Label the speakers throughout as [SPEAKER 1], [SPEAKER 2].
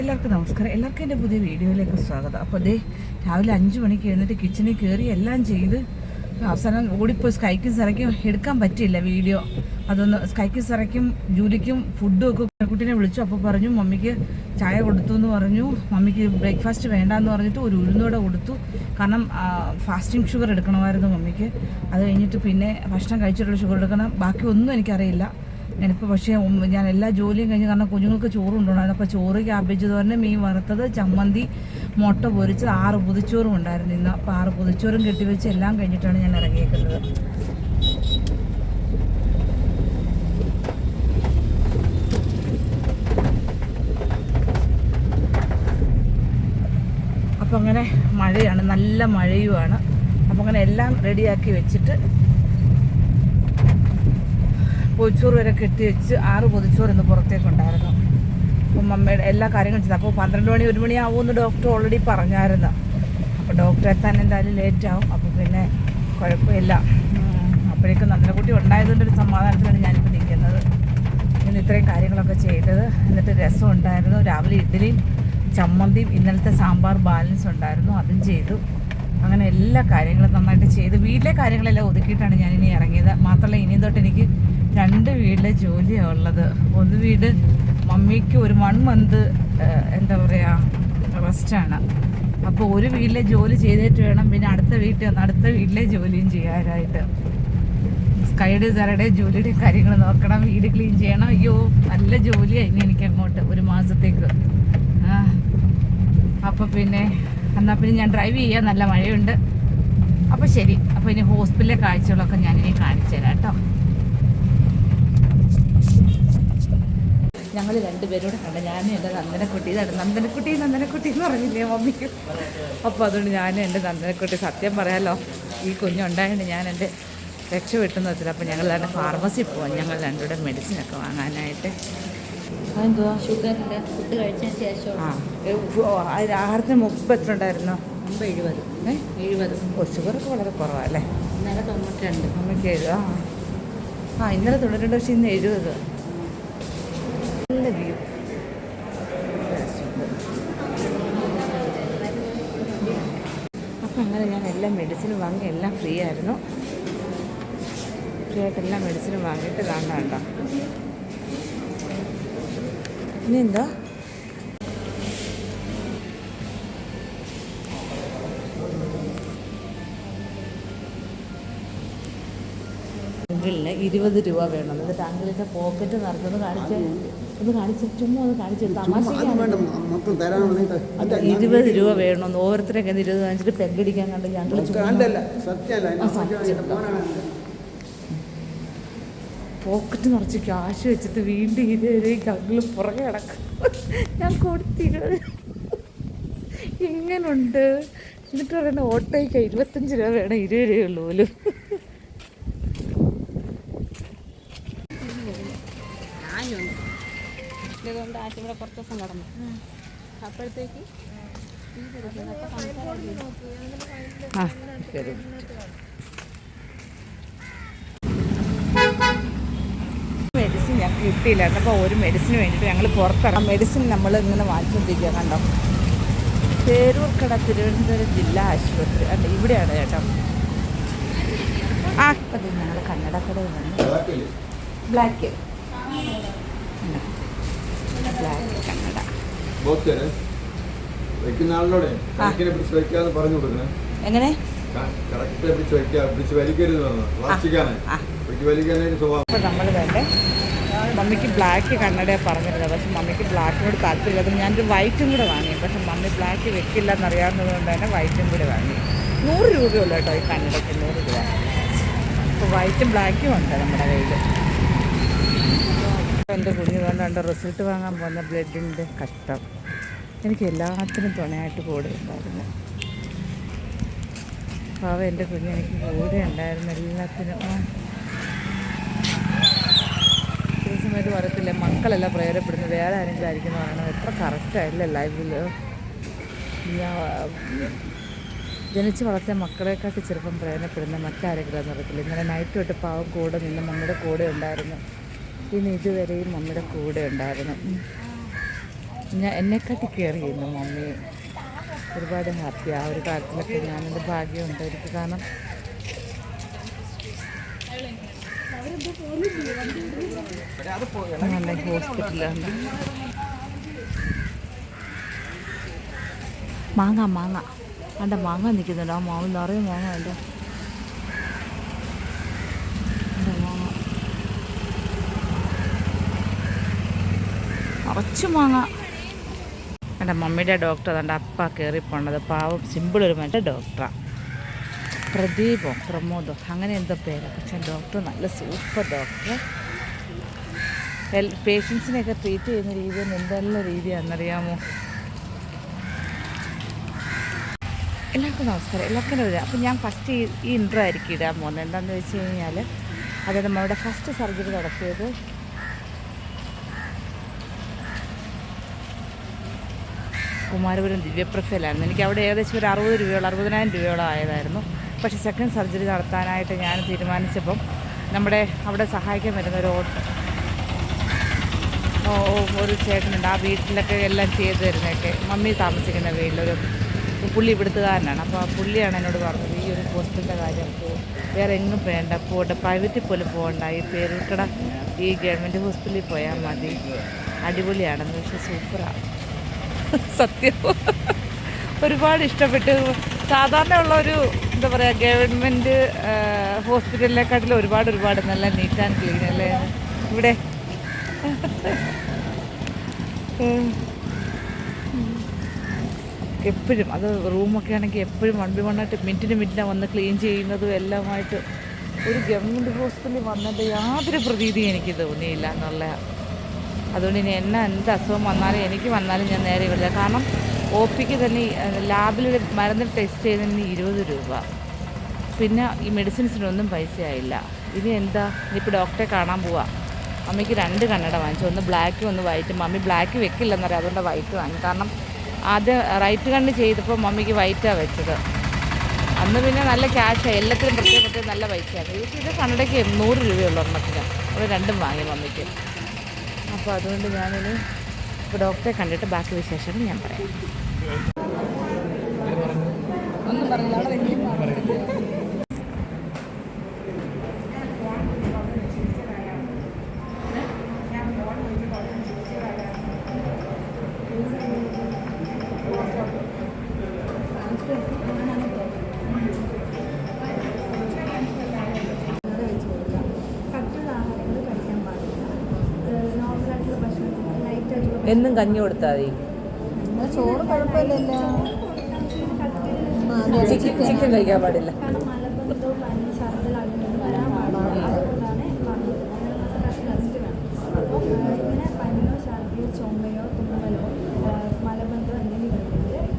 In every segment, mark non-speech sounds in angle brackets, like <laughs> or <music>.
[SPEAKER 1] എല്ലാവർക്കും നമസ്കാരം. എല്ലാവർക്കും എന്റെ പുതിയ വീഡിയോയിലേക്ക് സ്വാഗതം. അപ്പോൾ അതേ രാവിലെ അഞ്ച് മണിക്ക് എഴുന്നിട്ട് കിച്ചണിൽ കയറി എല്ലാം ചെയ്ത് അവസാനം ഓടിപ്പോയി സ്കൈക്കും സിറയ്ക്കും എടുക്കാൻ പറ്റില്ല വീഡിയോ. അതൊന്ന് സ്കൈക്കും സിറയ്ക്കും ജൂലിക്കും ഫുഡും ഒക്കെ കുട്ടീനെ വിളിച്ചു. അപ്പോൾ പറഞ്ഞു മമ്മിക്ക് ചായ കൊടുത്തു എന്ന് പറഞ്ഞു. മമ്മിക്ക് ബ്രേക്ക്ഫാസ്റ്റ് വേണ്ടാന്ന് പറഞ്ഞിട്ട് ഒരു ഉഴുന്നോടെ കൊടുത്തു. കാരണം ഫാസ്റ്റിംഗ് ഷുഗർ എടുക്കണമായിരുന്നു മമ്മിക്ക്. അത് കഴിഞ്ഞിട്ട് പിന്നെ ഭക്ഷണം കഴിച്ചിട്ടുള്ള ഷുഗർ എടുക്കണം. ബാക്കി ഒന്നും എനിക്കറിയില്ല. ഞാനിപ്പോൾ പക്ഷേ ഞാൻ എല്ലാ ജോലിയും കഴിഞ്ഞ് കാരണം കുഞ്ഞുങ്ങൾക്ക് ചോറ് കൊണ്ടുപോകണം അപ്പോൾ ചോറ് ക്യാബേജ് തോരന് മീൻ വറുത്തത് ചമ്മന്തി മുട്ട പൊരിച്ചത് ആറ് പുതിച്ചോറും ഉണ്ടായിരുന്നു ഇന്ന്. അപ്പോൾ ആറ് പുതിച്ചോറും കെട്ടിവെച്ച് എല്ലാം കഴിഞ്ഞിട്ടാണ് ഞാൻ ഇറങ്ങിയേക്കുന്നത്. അപ്പോൾ അങ്ങനെ മഴയാണ് നല്ല മഴയുമാണ്. അപ്പോൾ അങ്ങനെ എല്ലാം റെഡിയാക്കി വെച്ചിട്ട് പൊതിച്ചോറ് വരെ കെട്ടി വെച്ച് ആറ് പൊതിച്ചോറ് ഇന്ന് പുറത്തേക്കുണ്ടായിരുന്നു അപ്പം മമ്മയുടെ എല്ലാ കാര്യങ്ങളും ചെയ്തു. അപ്പോൾ പന്ത്രണ്ട് മണി ഒരു മണിയാവുമെന്ന് ഡോക്ടർ ഓൾറെഡി പറഞ്ഞായിരുന്നു. അപ്പോൾ ഡോക്ടറെ എത്താൻ എന്തായാലും ലേറ്റ് ആവും. അപ്പോൾ പിന്നെ കുഴപ്പമില്ല. അപ്പോഴേക്കും നന്ദനക്കുട്ടി ഉണ്ടായതുകൊണ്ട് ഒരു സമാധാനത്തിലാണ് ഞാനിപ്പോൾ നിൽക്കുന്നത്. ഇന്ന് ഇത്രയും കാര്യങ്ങളൊക്കെ ചെയ്തത്. എന്നിട്ട് രസം ഉണ്ടായിരുന്നു. രാവിലെ ഇഡ്ഡലിയും ചമ്മന്തിയും ഇന്നലത്തെ സാമ്പാർ ബാലൻസ് ഉണ്ടായിരുന്നു. അതും ചെയ്തു. അങ്ങനെ എല്ലാ കാര്യങ്ങളും നന്നായിട്ട് ചെയ്ത്. വീട്ടിലെ കാര്യങ്ങളെല്ലാം ഒതുക്കിയിട്ടാണ് ഞാൻ ഇനി ഇറങ്ങിയത്. മാത്രമല്ല ഇനി തൊട്ട് എനിക്ക് രണ്ട് വീട്ടിലെ ജോലിയാണ് ഉള്ളത്. ഒന്ന് വീട് മമ്മിക്ക് ഒരു വൺ മന്ത് എന്താ പറയുക റെസ്റ്റാണ് അപ്പോൾ ഒരു വീട്ടിലെ ജോലി ചെയ്തിട്ട് വേണം പിന്നെ അടുത്ത വീട്ടിൽ വന്ന് അടുത്ത വീട്ടിലെ ജോലിയും ചെയ്യാനായിട്ട്. സ്കൈഡ് സാറുടെ ജോലിയുടെ കാര്യങ്ങൾ നോക്കണം വീട് ക്ലീൻ ചെയ്യണം. അയ്യോ നല്ല ജോലിയാണ് ഇനി എനിക്ക് അങ്ങോട്ട് ഒരു മാസത്തേക്ക്. അപ്പോൾ പിന്നെ എന്നാൽ പിന്നെ ഞാൻ ഡ്രൈവ് ചെയ്യാൻ നല്ല മഴയുണ്ട്. അപ്പോൾ ശരി. അപ്പോൾ ഇനി ഹോസ്പിറ്റലിലെ കാഴ്ചകളൊക്കെ ഞാൻ ഇനി കാണിച്ചു തരാം കേട്ടോ. ഞങ്ങൾ രണ്ടുപേരോട് കണ്ട ഞാനും എന്റെ നന്ദനക്കുട്ടി. ഇതാണ് നന്ദനക്കുട്ടി നന്ദനക്കുട്ടി എന്ന് പറഞ്ഞില്ലേ മമ്മിക്ക് അപ്പോൾ അതുകൊണ്ട് ഞാനും എന്റെ നന്ദനക്കുട്ടി സത്യം പറയാലോ ഈ കുഞ്ഞുണ്ടായതുകൊണ്ട് ഞാൻ എന്റെ രക്ഷപ്പെട്ടെന്ന് വെച്ചില്ല. അപ്പോൾ ഞങ്ങൾ തന്നെ ഫാർമസി പോകാം ഞങ്ങൾ രണ്ടുകൂടെ മെഡിസിനൊക്കെ വാങ്ങാനായിട്ട്. അതെന്തുവാ?
[SPEAKER 2] ഷുഗറിന്റെ ഫുഡ് കഴിച്ചതിന് ശേഷം
[SPEAKER 1] ആ ആഹാരത്തിന് മുമ്പ് എത്ര ഉണ്ടായിരുന്നു?
[SPEAKER 2] മുമ്പ് എഴുപത്.
[SPEAKER 1] ഏ?
[SPEAKER 2] എഴുപത്.
[SPEAKER 1] ഓ ഷുഗറൊക്കെ വളരെ കുറവല്ലേ
[SPEAKER 2] ഇന്നലെ തൊണ്ണൂറ്റി രണ്ട്
[SPEAKER 1] അമ്മയ്ക്ക് എഴുതുക ആ. ആ ഇന്നലെ തൊണ്ണൂറ്റി രണ്ട് പക്ഷേ ഇന്ന് എഴുപത്. നല്ല വ്യൂ അപ്പം അങ്ങനെ ഞാൻ എല്ലാ മെഡിസിനും വാങ്ങി എല്ലാം ഫ്രീ ആയിരുന്നു. ഫ്രീ ആയിട്ട് എല്ലാ മെഡിസിനും വാങ്ങിയിട്ട് കാണാം കേട്ടോ ഇനി എന്താ? അങ്കിളിന് ഇരുപത് രൂപ വേണം. എന്നിട്ട് അങ്കിളിന്റെ പോക്കറ്റ് നിറഞ്ഞത് കാണിച്ച് ഒന്ന് കാണിച്ച് ചുമ്മാ ഒന്ന് കാണിച്ച്
[SPEAKER 3] തരാനുണ്ടെങ്കിൽ
[SPEAKER 1] ഇരുപത് രൂപ വേണമെന്ന് ഓരോരുത്തരൊക്കെ ഇരുപത് കാണിച്ചിട്ട് പെഗടിക്കാൻ കണ്ട് ഞങ്ങൾ പോക്കറ്റ് നിറച്ച് ക്യാഷ് വെച്ചിട്ട് വീണ്ടും ഇരുപത് അങ്കിൾ പുറകെ കിടക്കും ഞാൻ കൊടുത്തിരുപത് ഇങ്ങനുണ്ട്. എന്നിട്ട് പറയണ ഓട്ടോയ്ക്ക് ഇരുപത്തഞ്ച് രൂപ വേണം ഇരുപത് രൂപയുള്ളൂ പോലും.
[SPEAKER 2] ഞാനുണ്ട് ഇതുകൊണ്ട് ആശുപത്രി കുറച്ച് ദിവസം കടന്നു. അപ്പോഴത്തേക്ക്
[SPEAKER 1] മെഡിസിൻ ഞങ്ങൾക്ക് കിട്ടിയില്ലായിരുന്നു അപ്പോൾ ഒരു മെഡിസിന് വേണ്ടിയിട്ട് ഞങ്ങൾ പുറത്തിറങ്ങാം. മെഡിസിൻ നമ്മൾ ഇങ്ങനെ വാങ്ങിച്ചുകൊണ്ടിരിക്കുക കണ്ടോ? പേരൂർക്കട തിരുവനന്തപുരം ജില്ലാ ആശുപത്രി. അല്ല ഇവിടെയാണ് കേട്ടോ. ആ അത് ഞങ്ങൾ കന്നഡക്കടയിൽ വന്നു. ബ്ലാക്ക് ബ്ലാക്ക് എങ്ങനെ? നമ്മൾ വേണ്ടേ? മമ്മിക്ക് ബ്ലാക്ക് കണ്ണടയാണ് പറഞ്ഞിരുന്നത്. പക്ഷെ മമ്മിക്ക് ബ്ലാക്കിനോട് താല്പര്യമില്ല. അപ്പം ഞാനൊരു വൈറ്റും കൂടെ വാങ്ങി. പക്ഷെ മമ്മി ബ്ലാക്ക് വെക്കില്ല എന്നറിയാവുന്നത് കൊണ്ട് തന്നെ വൈറ്റും കൂടെ വാങ്ങി. നൂറ് രൂപയുള്ളൂ കേട്ടോ ഈ കണ്ണടയ്ക്ക് നൂറ് രൂപ. അപ്പോൾ വൈറ്റും ബ്ലാക്കും ഉണ്ട് നമ്മുടെ കയ്യിൽ എന്റെ കുഞ്ഞു എന്റെ റിസൾട്ട് വാങ്ങാൻ പോകുന്ന ബ്ലഡിന്റെ കഷ്ടം എനിക്ക് എല്ലാത്തിനും തുണയായിട്ട് കൂടെ ഉണ്ടായിരുന്നു പാവ എന്റെ കുഞ്ഞ് എനിക്ക് കൂടെ ഉണ്ടായിരുന്നു എല്ലാത്തിനും. സമയത്ത് പറയത്തില്ലേ മക്കളല്ല പ്രയോജനപ്പെടുന്നത് വേറെ ആരും ആയിരിക്കും പറയണം എത്ര കറക്റ്റായില്ല ലൈഫിൽ ജനിച്ച് വളർത്തിയ മക്കളെക്കാട്ടി ചെറുപ്പം പ്രയോജനപ്പെടുന്ന മറ്റാരെങ്കിലും എന്ന് പറയത്തില്ല ഇന്നലെ നൈറ്റ് തൊട്ട് പാവം കൂടെ നിന്ന് നമ്മുടെ കൂടെ ഉണ്ടായിരുന്നു. പിന്നെ ഇതുവരെയും മമ്മിയുടെ കൂടെ ഉണ്ടായിരുന്നു. ഞാൻ എന്നെക്കാട്ടി കെയർ ചെയ്യുന്നു മമ്മി. ഒരുപാട് ഹാപ്പി ആ ഒരു കാര്യത്തിലൊക്കെ ഞാനെന്റെ ഭാഗ്യമുണ്ട് എനിക്ക്. കാരണം ഹോസ്പിറ്റലാണ് മാങ്ങ മാങ്ങ. അണ്ട മാങ്ങ നിൽക്കുന്നുണ്ട്. ആ മാവിൽ നിറയെ മാങ്ങ ഉണ്ട് മാങ്ങ നിറച്ച് മാങ്ങ എന്റെ മമ്മിയുടെ ഡോക്ടർ അതുകൊണ്ട് അപ്പ കയറിപ്പോണത് പോണത്. പാവം സിമ്പിൾ ഒരു മറ്റേ ഡോക്ടറാണ് പ്രദീപോ പ്രമോദോ. അങ്ങനെ എന്തോ പേര്. പക്ഷെ ഡോക്ടർ നല്ല സൂപ്പർ ഡോക്ടർ എൽ പേഷ്യൻസിനെയൊക്കെ ട്രീറ്റ് ചെയ്യുന്ന രീതി എന്തെല്ലാം രീതിയാണെന്നറിയാമോ? എല്ലാവർക്കും നമസ്കാരം. എല്ലാവർക്കും ഒരു അപ്പം ഞാൻ ഫസ്റ്റ് ഈ ഇൻട്രോ ആയിരിക്കും ഇടാൻ പോകുന്നത്. എന്താണെന്ന് വെച്ച് കഴിഞ്ഞാൽ അതായത് നമ്മളുടെ ഫസ്റ്റ് സർജറി നടത്തിയത് കുമാരപുരം ദിവ്യപ്രഫയിലായിരുന്നു എനിക്ക് അവിടെ ഏകദേശം ഒരു അറുപത് രൂപയോളം അറുപതിനായിരം രൂപയോളം ആയതായിരുന്നു. പക്ഷേ സെക്കൻഡ് സർജറി നടത്താനായിട്ട് ഞാൻ തീരുമാനിച്ചപ്പം നമ്മുടെ അവിടെ സഹായിക്കാൻ വരുന്ന ഒരു ഒരു ചേട്ടനുണ്ട്. ആ വീട്ടിലൊക്കെ എല്ലാം ചെയ്തു തരുന്നതൊക്കെ മമ്മി താമസിക്കുന്ന വീട്ടിലൊരു പുള്ളി ഇവിടുത്തുകാരനാണ്. അപ്പോൾ ആ പുള്ളിയാണ് എന്നോട് പറഞ്ഞത് ഈ ഒരു ഹോസ്പിറ്റലിന്റെ കാര്യം വേറെ എങ്ങും വേണ്ട പോകട്ടെ പ്രൈവറ്റിൽ പോലും പോകണ്ട. ഈ പേരുക്കട ഈ ഗവൺമെന്റ് ഹോസ്പിറ്റലിൽ പോയാൽ മതി. അടിപൊളിയാണെന്ന്. പക്ഷേ സൂപ്പറാണ് <laughs> സത്യം. ഒരുപാട് ഇഷ്ടപ്പെട്ടു സാധാരണ ഉള്ള ഒരു എന്താ പറയുക ഗവൺമെന്റ് ഹോസ്പിറ്റലിനെക്കാട്ടിലും ഒരുപാട് ഒരുപാട് നല്ല നീറ്റ് ആൻഡ് ക്ലീൻ അല്ലേ? ഇവിടെ. <laughs> എപ്പോഴും അത് റൂമൊക്കെ ആണെങ്കിൽ എപ്പോഴും വൺ ബി വണ്ണായിട്ട് മിനിറ്റിന് മിനിറ്റിനെ വന്ന് ക്ലീൻ ചെയ്യുന്നതും എല്ലാമായിട്ട് ഒരു ഗവൺമെന്റ് ഹോസ്പിറ്റലിൽ വന്നിട്ട് യാതൊരു പ്രതീതിയും എനിക്ക് തോന്നിയില്ല എന്നുള്ള അതുകൊണ്ട് ഇനി എന്നെ എന്ത് അസുഖം വന്നാലും എനിക്ക് വന്നാലും ഞാൻ നേരെ വിടില്ല കാരണം ഒ പിക്ക് തന്നെ ലാബിൽ മരുന്ന് ടെസ്റ്റ് ചെയ്തതിന് ഇരുപത് രൂപ. പിന്നെ ഈ മെഡിസിൻസിനൊന്നും പൈസയായില്ല. ഇനി എന്താ? ഇനിയിപ്പോൾ ഡോക്ടറെ കാണാൻ പോവാ. അമ്മയ്ക്ക് രണ്ട് കണ്ണട വാങ്ങിച്ചു. ഒന്ന് ബ്ലാക്കും ഒന്ന് വൈറ്റും. മമ്മി ബ്ലാക്ക് വെക്കില്ലെന്നറിയാം. അതുകൊണ്ട് വൈറ്റ് വാങ്ങി. കാരണം ആദ്യം റൈറ്റ് കണ്ണ് ചെയ്തപ്പോൾ മമ്മിക്ക് വൈറ്റാണ് വെച്ചത്. അന്ന് പിന്നെ നല്ല ക്യാഷാണ് എല്ലാത്തിനും പ്രത്യേക പ്രത്യേകം നല്ല പൈസയാണ് ഇത് കണ്ണടയ്ക്ക് നൂറ് രൂപയുള്ളൂ ഒരെണ്ണത്തിന് അപ്പോൾ രണ്ടും വാങ്ങി മമ്മിക്ക്. അപ്പോൾ അതുകൊണ്ട് ഞാനിനി ഇപ്പോൾ ഡോക്ടറെ കണ്ടിട്ട് ബാക്കി വിശേഷം ഞാൻ പറയാം. ഒന്നും പറഞ്ഞില്ല. എന്നും കഞ്ഞി കൊടുത്താൽ മതി
[SPEAKER 2] ചോറ് കുഴപ്പമില്ലല്ലോ.
[SPEAKER 1] Chicken chicken. കഴിക്കാൻ പാടില്ല.
[SPEAKER 4] ചുമയോ തുമ്മലോ മലബന്ധം എന്തെങ്കിലും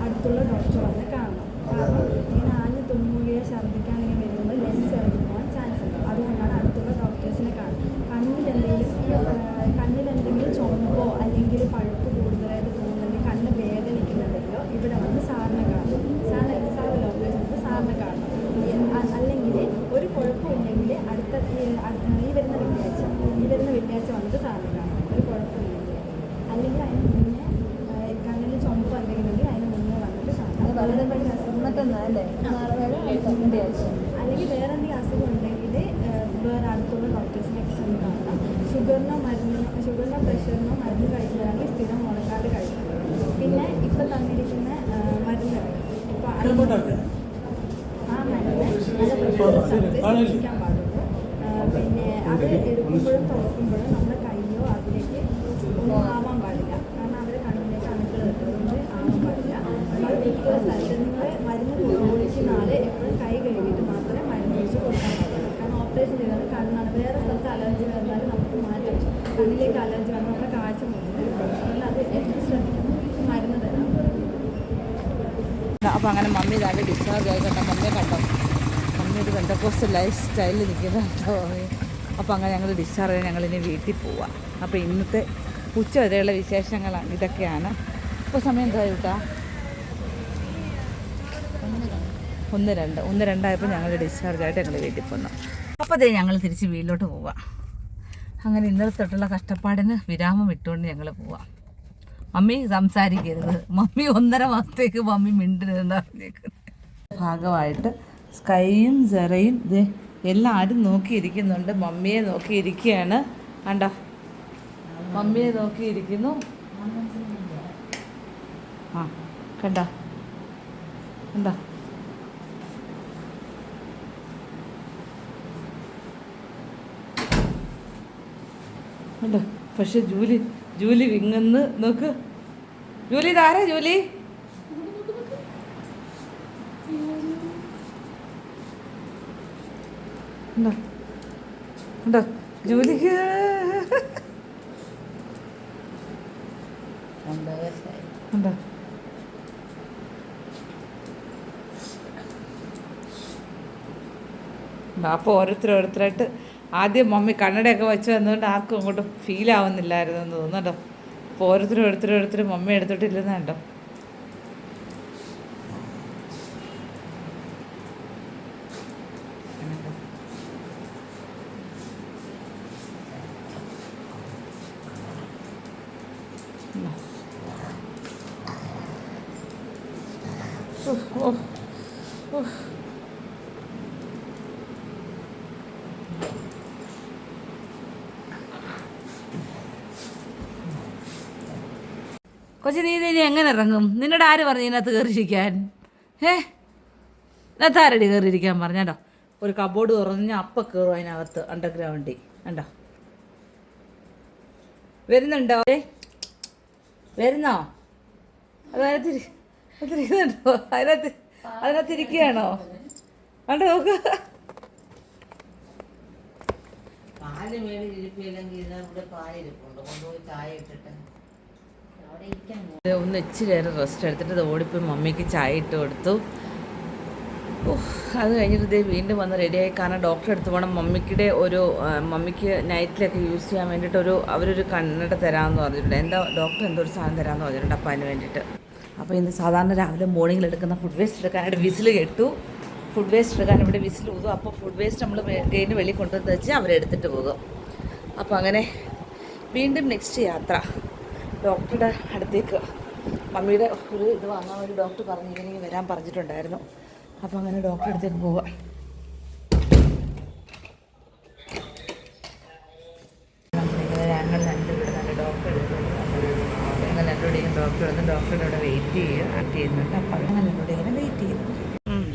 [SPEAKER 4] അടുത്തുള്ള ഡോക്ടർ വന്ന് കാണണം കാരണം ഇങ്ങനെ ആഞ്ഞ് തുമ്മുകയോ ഛർദ്ദിക്കാണെങ്കിൽ വരുമ്പോൾ ലെൻസ് ഇറങ്ങി പോകാൻ ചാൻസ് ഉണ്ട് അതുകൊണ്ടാണ് അടുത്തുള്ള ഡോക്ടേഴ്സിനെ കാണുന്നത് കണ്ണിലെന്തെങ്കിലും ആ, കണ്ണിലെന്തെങ്കിലും ചുമപ്പോ അല്ലെങ്കിൽ പഴുപ്പ് കൂടുതലായിട്ട് തോന്നുന്നുണ്ടെങ്കിൽ കണ്ണ് വേദനിക്കുന്നുണ്ടെങ്കിലോ ഇവിടെ വന്ന് സാറിനെ കാണും സാറിന് സാറിന് ഓപ്പറേഷൻ സാറിനെ കാണണം എൻ- അ- അല്ലെങ്കിൽ ഒരു കുഴപ്പമില്ലെങ്കിൽ അടുത്ത ഈ അടുത്ത- ഈ വരുന്ന വെള്ളിയാഴ്ച ഈ വരുന്ന വെള്ളിയാഴ്ച വന്നിട്ട് സാറിനെ കാണണം ഒരു കുഴപ്പമില്ലെങ്കിൽ അല്ലെങ്കിൽ അതിന് മുന്നേ ആ, കണ്ണിൽ ചുമപ്പ് എന്തെങ്കിലും ഉണ്ടെങ്കിൽ അതിന് മുന്നേ അല്ലെങ്കിൽ വേറെ എന്തെങ്കിലും അസുഖം ഉണ്ടെങ്കിൽ വേറെ അടുത്തുള്ള ഡോക്ടേഴ്സിനെ കാണണം. ഷുഗറിനോ മരുന്നിനോ ഷുഗറിനോ പ്രഷറിനോ മരുന്ന് കഴിക്കുകയാണെങ്കിൽ സ്ഥിരം മുടക്കാതെ കഴിക്കണം. പിന്നെ ഇപ്പം തന്നിരിക്കുന്ന മരുന്ന് ഇപ്പോൾ ആ മരുന്ന് നല്ല പാടുള്ളൂ. പിന്നെ അത് എടുക്കുമ്പോഴും തുറക്കുമ്പോഴും നമ്മുടെ അലർജി വന്നാൽ നമുക്ക് മാറ്റാം കണ്ണിലേക്ക് അലർജി വന്നാൽ നമ്മുടെ കാഴ്ച അപ്പം
[SPEAKER 1] അപ്പോൾ അങ്ങനെ മമ്മി ഇതാണ്ട് ഡിസ്ചാർജ് ആയി കണ്ട മമ്മിയെ കണ്ടോ? മമ്മി ഒരു കുറച്ച് ലൈഫ് സ്റ്റൈലിൽ നിൽക്കുന്ന കേട്ടോ മമ്മി അപ്പോൾ അങ്ങനെ ഞങ്ങൾ ഡിസ്ചാർജ് ചെയ്ത് ഞങ്ങൾ ഇനി വീട്ടിൽ പോവാം. അപ്പോൾ ഇന്നത്തെ ഉച്ച വരെയുള്ള വിശേഷങ്ങളാണ്. ഇതൊക്കെയാണ്. ഇപ്പോൾ സമയം എന്താ കേട്ടാ ഒന്ന് രണ്ട്. ഒന്ന് രണ്ടായപ്പോൾ ഞങ്ങൾ ഡിസ്ചാർജ് ആയിട്ട് ഞങ്ങൾ വീട്ടിൽ പോന്നു. അപ്പോൾ അതേ ഞങ്ങൾ തിരിച്ച് വീട്ടിലോട്ട് പോവാം. അങ്ങനെ ഇന്നലെ തൊട്ടുള്ള കഷ്ടപ്പാടിന് വിരാമം ഇട്ടുകൊണ്ട് ഞങ്ങൾ പോവാം. മമ്മി സംസാരിക്കരുത്. മമ്മി ഒന്നര മാസത്തേക്ക് മമ്മി മിണ്ടരുതെന്നാ പറഞ്ഞേക്കുന്നത് ഭാഗമായിട്ട് സ്കൈയും സെറയും ഇത് എല്ലാവരും നോക്കിയിരിക്കുന്നുണ്ട്. മമ്മിയെ നോക്കിയിരിക്കുകയാണ്. കണ്ടോ? മമ്മിയെ നോക്കിയിരിക്കുന്നു. ആ കണ്ടോ? കണ്ടോ? കണ്ടോ? പക്ഷെ ജൂലി ജൂലി വിങ്ങന്ന്. നോക്ക്. ജൂലി ഇതാരാ ജൂലി? ഉണ്ടോ ഉണ്ടോ ജൂലിക്ക് ഉണ്ടോ അപ്പോൾ ഓരോരുത്തർ ഓരോരുത്തരായിട്ട് ആദ്യം മമ്മി കണ്ണടയൊക്കെ വെച്ച് വന്നുകൊണ്ട് ആർക്കും അങ്ങോട്ട് ഫീൽ ആവുന്നില്ലായിരുന്നു എന്ന് തോന്നുന്നുണ്ടോ അപ്പോൾ ഓരോരുത്തരും ഓരോരുത്തരും ഓരോരുത്തരും മമ്മി എടുത്തിട്ടില്ലെന്നുണ്ടോ Oh. ഓ കൊച്ചി നീ ഇനി എങ്ങനെ ഇറങ്ങും? നിന്നോട് ആര് പറഞ്ഞു ഇതിനകത്ത് കയറിയിരിക്കാൻ? ഏ ഇതിനകത്ത് ആരടി കയറിയിരിക്കാൻ പറഞ്ഞോ? ഒരു കബോർഡ് തുറന്ന് അപ്പം കയറും അതിനകത്ത് അണ്ടർഗ്രൗണ്ടി കണ്ടോ? വരുന്നുണ്ടോ? ഏ? വരുന്നോ? അതിനകത്ത് ഇരി- അതിനകത്ത് അതിനകത്ത് ഇരിക്കുകയാണോ? കണ്ടോ നോക്ക്.
[SPEAKER 5] പാൽ ഇരിപ്പില്ലെങ്കിൽ ഇവിടെ പാലിരിപ്പുണ്ട്. കൊണ്ടുപോയി ചായ ഇട്ടിട്ട്.
[SPEAKER 1] ഇത് ഒന്ന് ഇച്ചിരി നേരം റെസ്റ്റ് എടുത്തിട്ട് ഇത് ഓടിപ്പോയി മമ്മിക്ക് ചായ ഇട്ട് കൊടുത്തു. അത് കഴിഞ്ഞിട്ട് ഇതേ വീണ്ടും വന്ന് റെഡിയായി കാരണം ഡോക്ടറെ എടുത്ത് പോകണം. മമ്മിക്കിടെ ഒരു മമ്മിക്ക് നൈറ്റിലൊക്കെ യൂസ് ചെയ്യാൻ വേണ്ടിയിട്ട് ഒരു അവരൊരു കണ്ണട തരാമെന്ന് പറഞ്ഞിട്ടുണ്ട്. എന്താ ഡോക്ടർ എന്തോ ഒരു സാധനം തരാമെന്ന് പറഞ്ഞിട്ടുണ്ട് അപ്പം അതിന് വേണ്ടിയിട്ട്. അപ്പോൾ ഇന്ന് സാധാരണ രാവിലെ മോർണിംഗിൽ എടുക്കുന്ന ഫുഡ് വേസ്റ്റ് എടുക്കാനായിട്ട് വിസിൽ കെട്ടു. ഫുഡ് വേസ്റ്റ് എടുക്കാൻ ഇവിടെ വിസിൽ പോകും അപ്പോൾ ഫുഡ് വേസ്റ്റ് നമ്മൾ ഗെയിന് വെളിയിൽ കൊണ്ടുവന്ന് വെച്ച് അവരെടുത്തിട്ട് പോകും. അപ്പോൾ അങ്ങനെ വീണ്ടും നെക്സ്റ്റ് യാത്ര. ഡോക്ടറുടെ അടുത്തേക്ക്. മമ്മിയുടെ ഒരു ഇത് വാങ്ങാൻ ഒരു ഡോക്ടർ പറഞ്ഞു ഇവനിക്ക് വരാൻ പറഞ്ഞിട്ടുണ്ടായിരുന്നു. അപ്പോൾ അങ്ങനെ ഡോക്ടറുടെ അടുത്തേക്ക് പോവാം. നമ്മളിങ്ങനെ ഞങ്ങൾ രണ്ടുപേരും നല്ല ഡോക്ടർ ഞങ്ങൾ രണ്ടുപേരും വെയിറ്റ് ചെയ്യുക ആക്ട് ചെയ്യുന്നുണ്ട്. അപ്പോൾ ഞങ്ങൾ രണ്ടുപേരും ഇങ്ങനെ വെയിറ്റ് ചെയ്യുന്നു.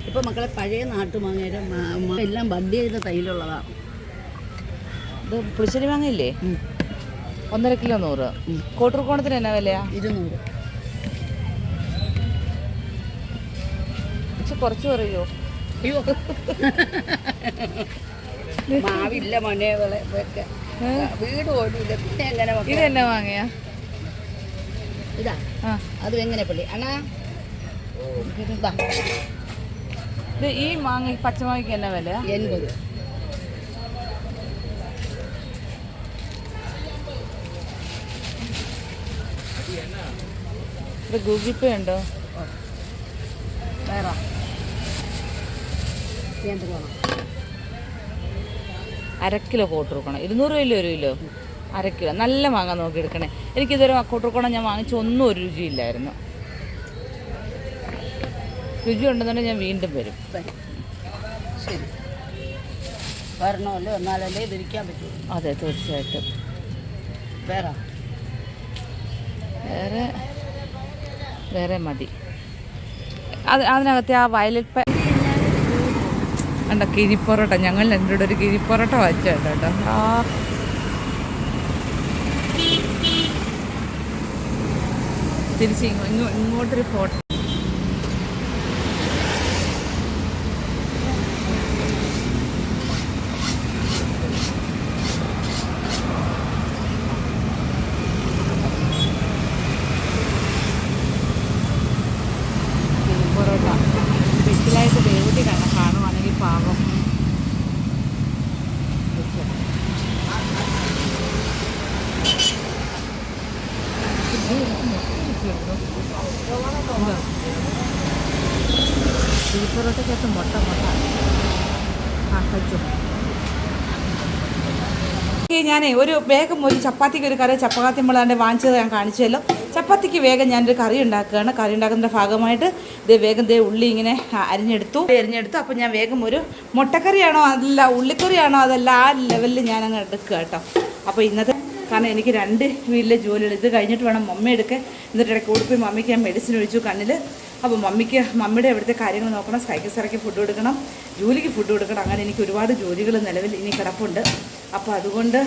[SPEAKER 5] ഇപ്പൊ മക്കളെ പഴയ നാട്ടുമാങ്ങയുടെ എല്ലാം ബഡ് ചെയ്ത തൈലുള്ളതാണ്
[SPEAKER 1] ഇത് പുളിശ്ശേരി വാങ്ങയില്ലേ ഒന്നര കിലോ നൂറ്. കോട്ടൂർക്കോണത്തിന് എന്നാ വിലയാ?
[SPEAKER 5] ഇരുന്നൂറ്.
[SPEAKER 1] കുറച്ച് പറയോ?
[SPEAKER 5] അയ്യോ. മാവില്ല മനെ വീട് ഓടില്ല പിന്നെ എങ്ങനെ
[SPEAKER 1] ഇത് എന്നെ വാങ്ങിയ?
[SPEAKER 5] ഇതാ. അത് എങ്ങനെ പള്ളി? അണ്ണാ. ഇതാ
[SPEAKER 1] ഈ മാങ്ങ പച്ചമാങ്ങയ്ക്ക് എന്നാ വില?
[SPEAKER 5] എൺപത്.
[SPEAKER 1] ഇത് ഗൂഗിൾ പേ ഉണ്ടോ?
[SPEAKER 5] വേറെ. കോട്ട് വേണം?
[SPEAKER 1] അര കിലോ കോട്ടൂർക്കണം ഇരുന്നൂറ് രൂപയില്ല ഒരു കിലോ? അര കിലോ. നല്ല മാങ്ങ നോക്കി എടുക്കണേ. എനിക്കിതൊരു കൊടുക്കണം ഞാൻ വാങ്ങിച്ച ഒന്നും ഒരു രുചിയില്ലായിരുന്നു. രുചി ഉണ്ടെന്നുണ്ടെങ്കിൽ ഞാൻ വീണ്ടും വരും.
[SPEAKER 5] വരും. ശരി. വരണമല്ലോ എന്നാലല്ലേ ഇതിരിക്കാൻ പറ്റൂ?
[SPEAKER 1] അതെ തീർച്ചയായിട്ടും.
[SPEAKER 5] വേറെ.
[SPEAKER 1] വേറെ വേറെ മതി. അത് അതിനകത്തെ ആ വയലറ്റ് കണ്ട കിരിപ്പൊറോട്ട. ഞങ്ങൾ രണ്ടുകൂടെ ഒരു കിരിപ്പൊറോട്ട വാങ്ങിച്ചു കേട്ടോ ആ. തിരിച്ച് ഇങ്ങോ- ഇങ്ങോ- ഇങ്ങോട്ടൊരു ഫോട്ടോ ബീഫ് പൊറോട്ടയ്ക്കകത്ത് മുട്ട മുട്ട ആ കഴിച്ചു ഞാനേ ഒരു വേഗം ഒരു ചപ്പാത്തിക്ക് ഒരു കറി ചപ്പാത്തി മുളാണ്ട് വാങ്ങിച്ചത് ഞാൻ കാണിച്ചല്ലോ ചപ്പാത്തിക്ക് വേഗം ഞാനൊരു കറി ഉണ്ടാക്കുകയാണ്. കറി ഉണ്ടാക്കുന്ന ഭാഗമായിട്ട് ദേ വേഗം ദേ ഉള്ളി ഇങ്ങനെ അരിഞ്ഞെടുത്തു. അരിഞ്ഞെടുത്തു. അപ്പോൾ ഞാൻ വേഗം ഒരു മുട്ടക്കറിയാണോ അതല്ല ഉള്ളിക്കറിയാണോ അതല്ല ആ ലെവലിൽ ഞാൻ അങ്ങ് എടുക്കുക കേട്ടോ. അപ്പോൾ ഇന്നത്തെ കാരണം എനിക്ക് രണ്ട് വീട്ടിലെ ജോലികൾ. ഇത് കഴിഞ്ഞിട്ട് വേണം മമ്മി എടുക്കാൻ. എന്നിട്ട് ഇടയ്ക്ക് ഓടിപ്പോയി മമ്മിക്ക് ഞാൻ മെഡിസിൻ ഒഴിച്ചു കണ്ണിൽ അപ്പോൾ മമ്മിക്ക് മമ്മിയുടെ ഇവിടുത്തെ കാര്യങ്ങൾ നോക്കണം. സൈക്കിൾ സാറയ്ക്ക് ഫുഡ് കൊടുക്കണം. ജോലിക്ക് ഫുഡ് കൊടുക്കണം. അങ്ങനെ എനിക്ക് ഒരുപാട് ജോലികൾ നിലവിൽ ഇനി കിടപ്പുണ്ട്. അപ്പോൾ അതുകൊണ്ട്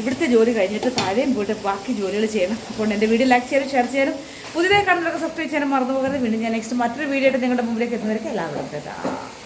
[SPEAKER 1] ഇവിടുത്തെ ജോലി കഴിഞ്ഞിട്ട് താഴെയും പോയിട്ട് ബാക്കി ജോലികൾ ചെയ്യണം. അപ്പോൾ എന്റെ വീഡിയോ ലൈക്ക് ചെയ്യാനും ഷെയർ ചെയ്യാനും പുതിയതായി കണ്ടതൊക്കെ സബ്സ്ക്രൈബ് ചെയ്യാനും മറന്നു പോകരുത്. വീണ്ടും ഞാൻ നെക്സ്റ്റ് മറ്റൊരു വീഡിയോ ആയിട്ട് നിങ്ങളുടെ മുമ്പിലേക്ക് എത്തുന്നവർക്ക് എല്ലാവർക്കും